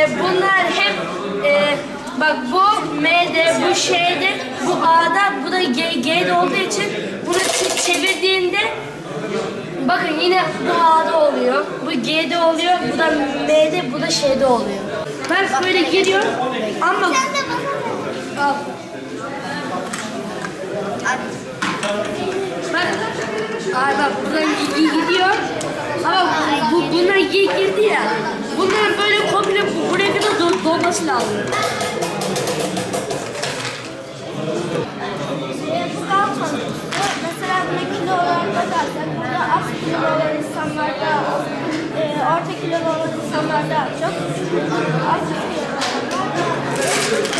e, bunlar hep e, bak bu M'de, bu şeyde, bu A'da, bu da G, G'de olduğu için bunu çevirdiğinde bakın yine bu A'da oluyor, bu G'de oluyor, bu da M'de, bu da şeyde oluyor. Ben böyle giriyor ama Al. Bak, ay bak buradan gi- gi- gidiyor. Ama bu, bunlar gi- girdi ya. Bunlar böyle komple bu- buraya kadar do- dolması lazım. Ee. Mesela kilo olarak bakarsak burada az kilo olan insanlarda e, orta kilo olan insanlarda çok az kilo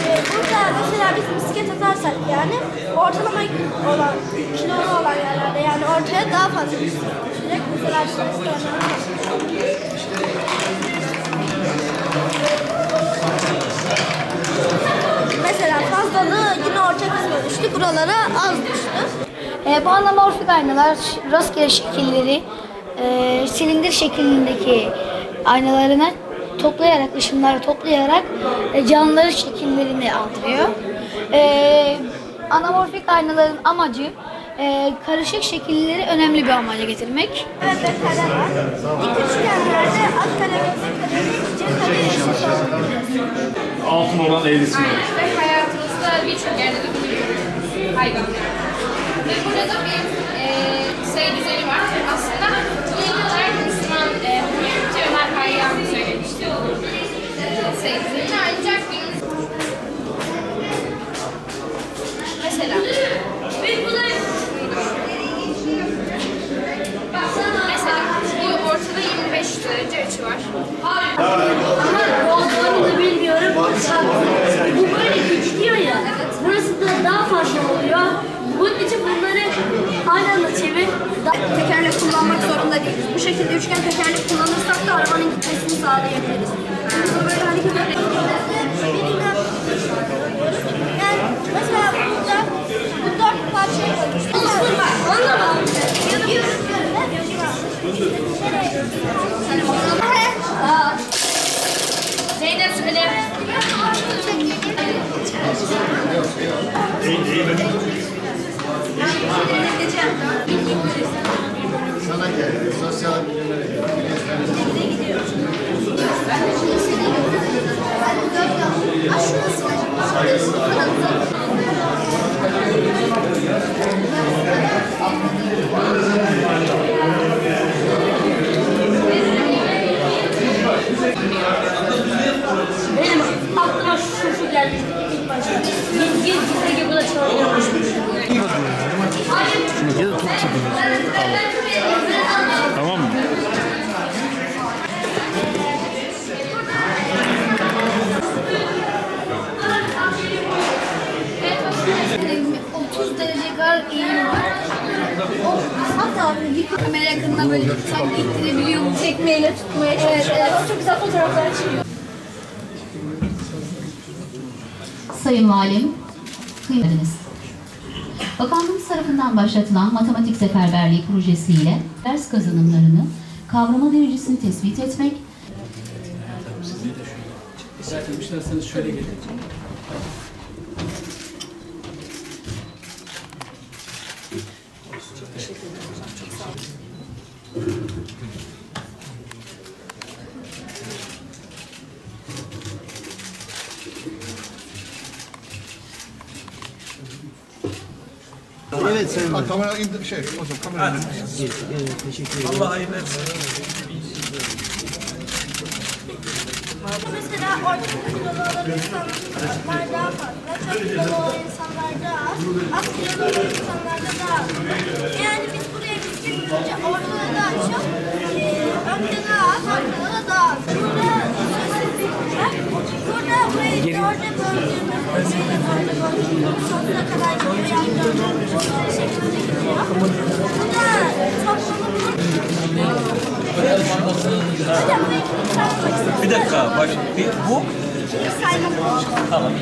e, burada mesela biz bisiklet atarsak yani ortalama olan kilolu olan yerlerde yani ortaya daha fazla düşecek. Mesela restoranlarda Mesela fazlalığı yine orta kısma düştü. Buralara az düştü. E, bu anamorfik aynalar rastgele şekilleri e, silindir şeklindeki aynalarını toplayarak, ışınları toplayarak e, canlıların şekillerini aldırıyor. E, anamorfik aynaların amacı e, karışık şekilleri önemli bir amaca getirmek. Evet kare var. Alt. Altın olan eğrisi var. Ve hayatımızda birçok yerde de buluyoruz hayvanlar. Ve burada da bir e, sayı düzeni var. Aslında var. Ama olduğunu da bilmiyorum. Bu böyle gidiyor ya. Burası da daha fazla oluyor. Bunun için bunları aynı anda çevir. Kullanmak zorunda değiliz. Bu şekilde üçgen tekerlek kullanırsak da arabanın gitmesini sağlayabiliriz. Bunu böyle hareket edebiliriz. Yani mesela burada bu dört parçaya koymuşuz. Onu mu Zeynep söyle. Sana geldi. Sosyal bilimlere Benim aklıma şu şu geldi ilk başta. Git git git git bu da çalıyormuş. Tamam mı? E, 30 derece kadar eğim var. O hatta kamera yakınına böyle sanki ittirebiliyor mu? Tekmeyle tutmaya çalışıyor. Evet, evet. Çok güzel fotoğraflar çıkıyor. Sayın Valim, kıymetiniz. Bakanlığımız tarafından başlatılan matematik seferberliği projesiyle ders kazanımlarını, kavrama derecesini tespit etmek Zaten isterseniz şöyle gelin. Evet Sayın Kamera indir şey hocam kamera indir. Mesela orta kilolu olan insanlar daha fazla, çok kilolu olan insanlar daha az, az kilolu olan insanlarda daha az. Yani biz buraya gittiğimizde ortada daha çok, e, önde daha az, arkada da daha az. Burada Bir dakika bak bir, bu sayma Tamam.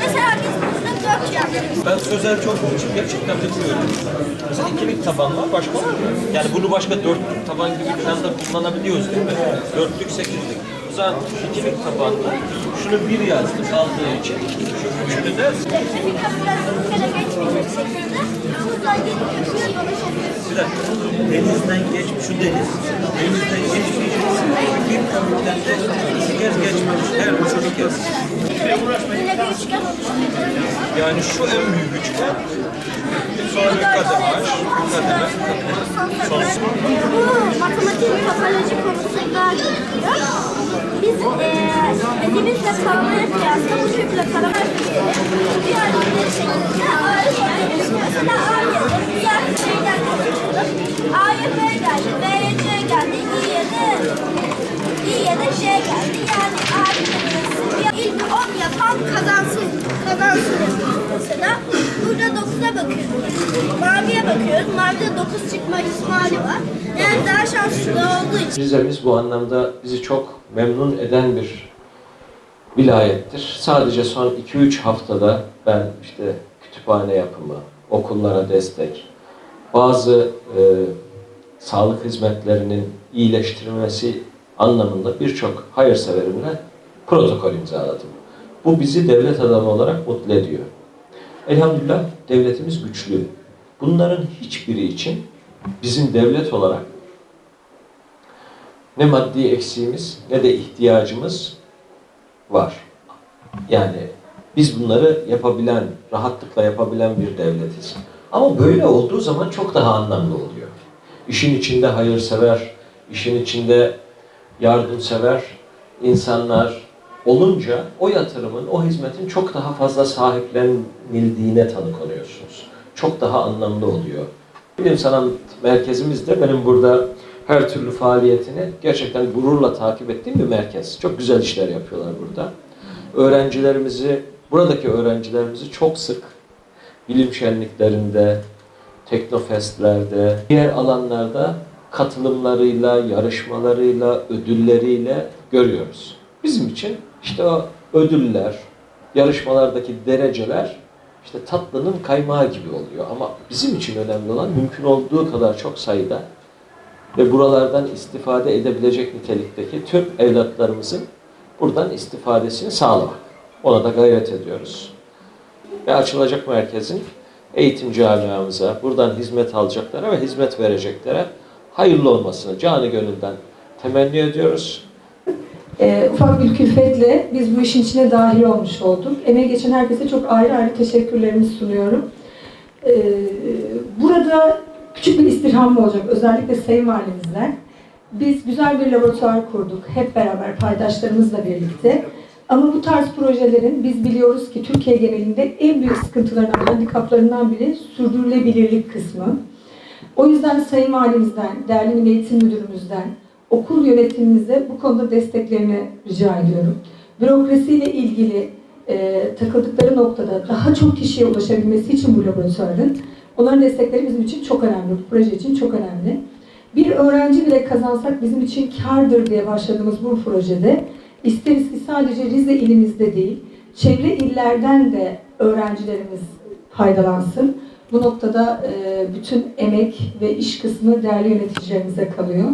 Mesela biz burada dört yapıyoruz. Ben sözel çok olduğu için gerçekten bilmiyorum. Mesela ikilik taban var, başka var mı? Yani bunu başka dörtlük taban gibi falan da kullanabiliyoruz değil mi? Dörtlük, sekizlik. O zaman ikilik tabanda şunu bir yazdı kaldığı için şu üçlü de bir dakika. Denizden geç, şu deniz. Denizden geçmeyeceksin. Bir köprüden de kez geçmemiş. Her çocuk yazsın. Yine bir üçgen oluşturacağız. Yani şu en büyük üçgen. Sonra bir kademe, şu kademe, kademe. Son Bu matematik topoloji konusuyla ilgili. Biz eee elimizle taramayı kıyasla bu şekilde tarama yapıyoruz. Bir öğretmenimiz mesela Maviye bakıyoruz. Mavide 9 çıkma ihtimali var. Yani daha şanslı olduğu için. Rize'miz bu anlamda bizi çok memnun eden bir vilayettir. Sadece son 2-3 haftada ben işte kütüphane yapımı, okullara destek, bazı e, sağlık hizmetlerinin iyileştirilmesi anlamında birçok hayırseverimle protokol imzaladım. Bu bizi devlet adamı olarak mutlu ediyor. Elhamdülillah devletimiz güçlü. Bunların hiçbiri için bizim devlet olarak ne maddi eksiğimiz ne de ihtiyacımız var. Yani biz bunları yapabilen, rahatlıkla yapabilen bir devletiz. Ama böyle olduğu zaman çok daha anlamlı oluyor. İşin içinde hayırsever, işin içinde yardımsever insanlar olunca o yatırımın, o hizmetin çok daha fazla sahiplenildiğine tanık oluyorsunuz. Çok daha anlamlı oluyor. Bilim Sanat Merkezimiz de benim burada her türlü faaliyetini gerçekten gururla takip ettiğim bir merkez. Çok güzel işler yapıyorlar burada. Öğrencilerimizi, buradaki öğrencilerimizi çok sık bilim şenliklerinde, teknofestlerde, diğer alanlarda katılımlarıyla, yarışmalarıyla, ödülleriyle görüyoruz. Bizim için işte o ödüller, yarışmalardaki dereceler işte tatlının kaymağı gibi oluyor. Ama bizim için önemli olan mümkün olduğu kadar çok sayıda ve buralardan istifade edebilecek nitelikteki tüm evlatlarımızın buradan istifadesini sağlamak. Ona da gayret ediyoruz. Ve açılacak merkezin eğitim camiamıza, buradan hizmet alacaklara ve hizmet vereceklere hayırlı olmasını canı gönülden temenni ediyoruz. E, ufak bir külfetle biz bu işin içine dahil olmuş olduk. Emeği geçen herkese çok ayrı ayrı teşekkürlerimi sunuyorum. E, burada küçük bir istirham olacak özellikle Sayın Valimizden. Biz güzel bir laboratuvar kurduk hep beraber paydaşlarımızla birlikte. Ama bu tarz projelerin biz biliyoruz ki Türkiye genelinde en büyük sıkıntılarından, handikaplarından biri sürdürülebilirlik kısmı. O yüzden Sayın Valimizden, değerli Milli Eğitim Müdürümüzden, okul yönetimimize bu konuda desteklerini rica ediyorum. Bürokrasiyle ilgili e, takıldıkları noktada daha çok kişiye ulaşabilmesi için bu laboratuvarın onların destekleri bizim için çok önemli, bu proje için çok önemli. Bir öğrenci bile kazansak bizim için kardır diye başladığımız bu projede isteriz ki sadece Rize ilimizde değil, çevre illerden de öğrencilerimiz faydalansın. Bu noktada e, bütün emek ve iş kısmı değerli yöneticilerimize kalıyor.